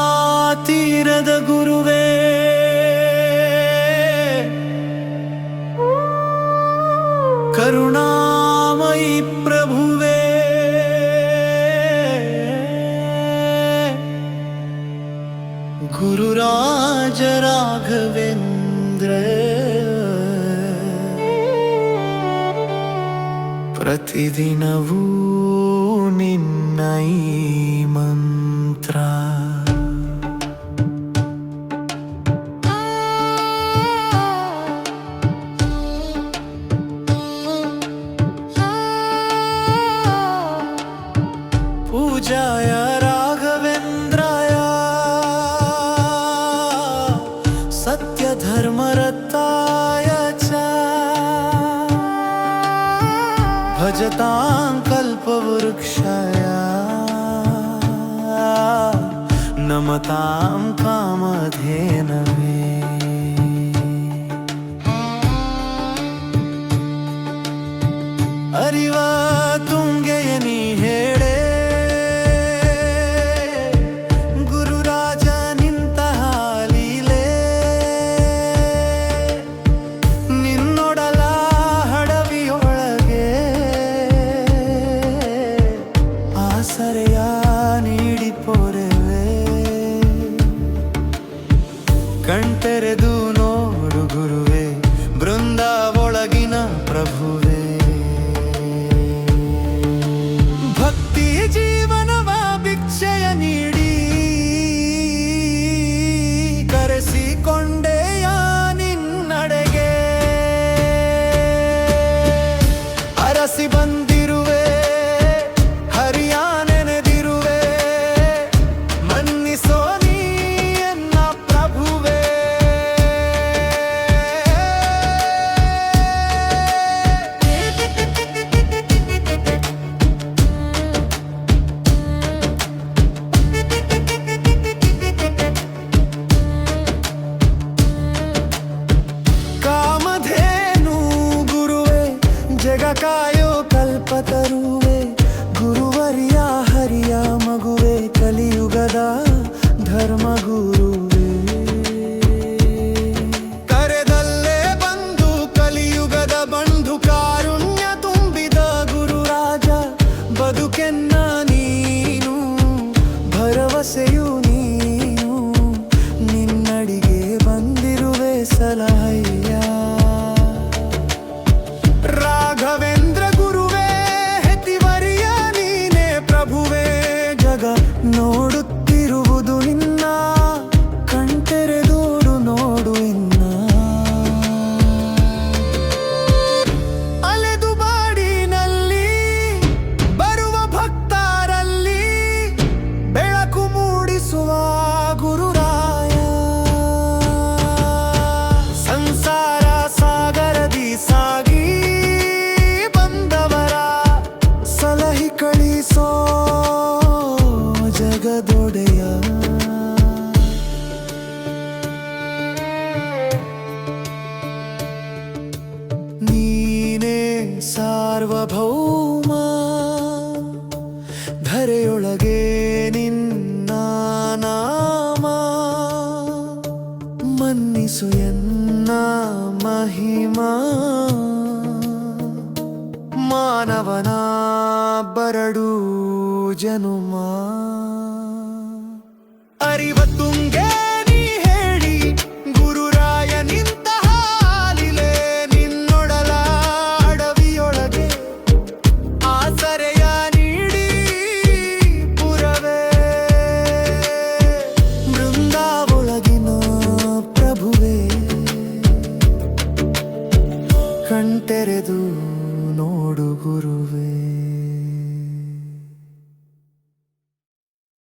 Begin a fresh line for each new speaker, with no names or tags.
ತುಂಗಾತೀರದ ಗುರುವೇ ಕರುಣಾಮಯಿ ಪ್ರಭುವೇ ಗುರುರಾಜ ರಾಘವೇಂದ್ರ ಪ್ರತಿದಿನವೂ ನಿನ್ನೈ ಮಂತ್ರ ಪೂಜಾಯಾರ भजतां कल्पवृक्षया नमतां कामधेनवे। अरिवा तुङ्गे போறவே. கண் தெரதூன ಸಾರ್ವಭೌಮ ಧರೆಯೊಳಗೆ ನಿನ್ನ ನಾಮ ಮನ್ನಿಸು ಎನ್ನ ಮಹಿಮಾ. ಮಾನವನ ಬರಡು ಜನುಮ. ಅರಿವತ್ತುಂಗೆ ಕಣ್ತೆರೆದು ನೋಡು ಗುರು.